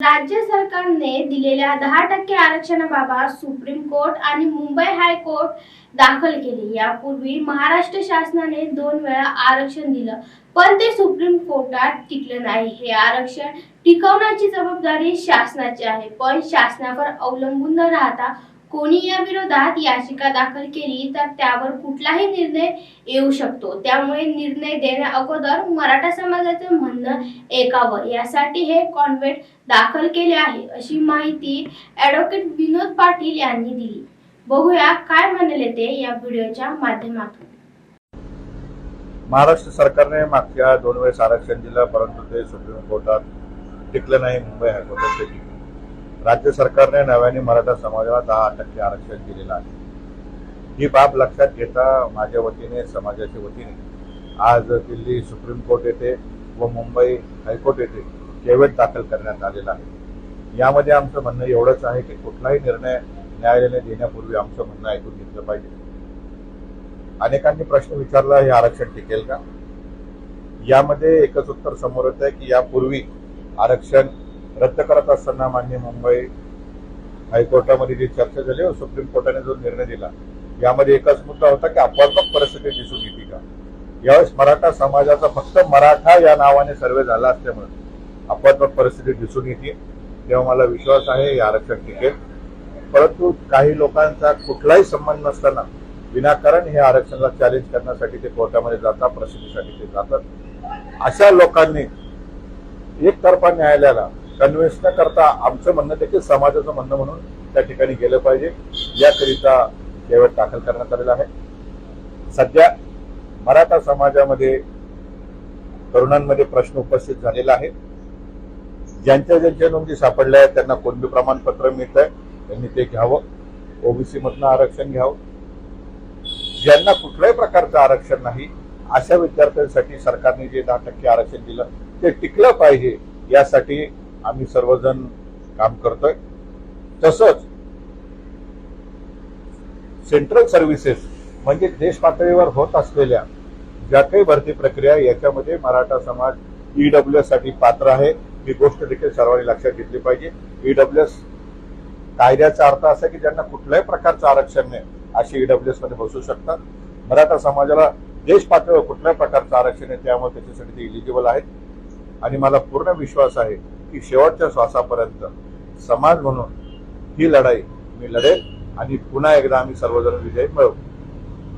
राज्य सरकारने दिलेल्या दहा टक्के आरक्षणाबाबत सुप्रीम कोर्ट आणि मुंबई हायकोर्ट दाखल केले. यापूर्वी महाराष्ट्र शासनाने दोन वेळा आरक्षण दिलं पण ते सुप्रीम कोर्टात टिकलं नाही. हे आरक्षण टिकवण्याची जबाबदारी शासनाची आहे पण शासनावर अवलंबून न राहता कोणी या विरोधात याचिका दाखल केली तर त्यावर कुठलाही निर्णय येऊ शकतो. त्यामुळे निर्णय देण्या अगोदर मराठा समाजाचे म्हणणं ऐकावं. यासाठी हे कॉन्व्हेंट दाखल केले आहे अशी माहिती ॲडव्होकेट विनोद पाटील यांनी दिली. बघूया काय म्हणाले ते या व्हिडिओच्या माध्यमातून. महाराष्ट्र सरकारने मागच्या दोन वेळेस आरक्षण दिलं परंतु ते सुप्रीम कोर्टात टिकलं नाही. मुंबई हायकोर्टात राज्य सरकारने नव्याने मराठा समाजाला दहा टक्के आरक्षण दिलेलं आहे. ही बाब लक्षात घेता माझ्या वतीने समाजाच्या वतीने आज दिल्ली सुप्रीम कोर्ट येथे व मुंबई हायकोर्ट येथे केवळ दाखल करण्यात आलेला आहे. यामध्ये आमचं म्हणणं एवढंच आहे की कुठलाही निर्णय न्यायालयाने देण्यापूर्वी आमचं म्हणणं ऐकून घेतलं पाहिजे. अनेकांनी प्रश्न विचारला हे आरक्षण टिकेल का? यामध्ये एकच उत्तर समोर येत आहे की यापूर्वी आरक्षण रद्द करत असताना मान्य मुंबई हायकोर्टामध्ये जी चर्चा झाली व सुप्रीम कोर्टाने जो निर्णय दिला यामध्ये एकच मुद्दा होता की अपवात्मक परिस्थिती दिसून येते का? यावेळेस मराठा समाजाचा फक्त मराठा या नावाने सर्वे झाला असल्यामुळे अपवात्मक परिस्थिती दिसून येते. तेव्हा मला विश्वास आहे हे आरक्षण टिकेल परंतु काही लोकांचा कुठलाही संबंध नसताना विनाकारण हे आरक्षणाला चॅलेंज करण्यासाठी ते कोर्टामध्ये जातात प्रसिद्धीसाठी ते जातात. अशा लोकांनी एकतर्फा न्यायालयाला कन्व्हिन्स न करता आमचं म्हणणं देखील समाजाचं म्हणणं म्हणून त्या ठिकाणी गेलं पाहिजे. याकरिता यावेळी दाखल करण्यात आलेला आहे. सध्या मराठा समाजामध्ये तरुणांमध्ये प्रश्न उपस्थित झालेला आहे. ज्यांच्या ज्यांच्या नोंदी सापडल्या आहेत त्यांना कोणते प्रमाणपत्र मिळत आहे त्यांनी ते घ्यावं. ओबीसी मधनं आरक्षण घ्यावं. ज्यांना कुठल्याही प्रकारचं आरक्षण नाही अशा विद्यार्थ्यांसाठी सरकारने जे दहा टक्के आरक्षण दिलं ते टिकलं पाहिजे यासाठी आम्ही सर्वजण काम करतोय. तसंच सेंट्रल सर्व्हिसेस म्हणजे देश पातळीवर होत असलेल्या ज्या काही भरती प्रक्रिया याच्यामध्ये मराठा समाज ईडब्ल्यू एससाठी पात्र आहे. ही गोष्ट देखील सर्वांनी लक्षात घेतली पाहिजे. ईडब्ल्यू एस कायद्याचा अर्थ असा की ज्यांना कुठल्याही प्रकारचं आरक्षण नाही असे ईडब्ल्यू एसमध्ये बसू शकतात. मराठा समाजाला देश पातळीवर कुठल्याही प्रकारचं आरक्षण आहे त्यामुळे त्याच्यासाठी ते इलिजिबल आहेत. आणि मला पूर्ण विश्वास आहे की शेवटच्या श्वासापर्यंत समाज म्हणून ही लढाई मी लढेल आणि पुन्हा एकदा आम्ही सर्वजण विजय मिळवू.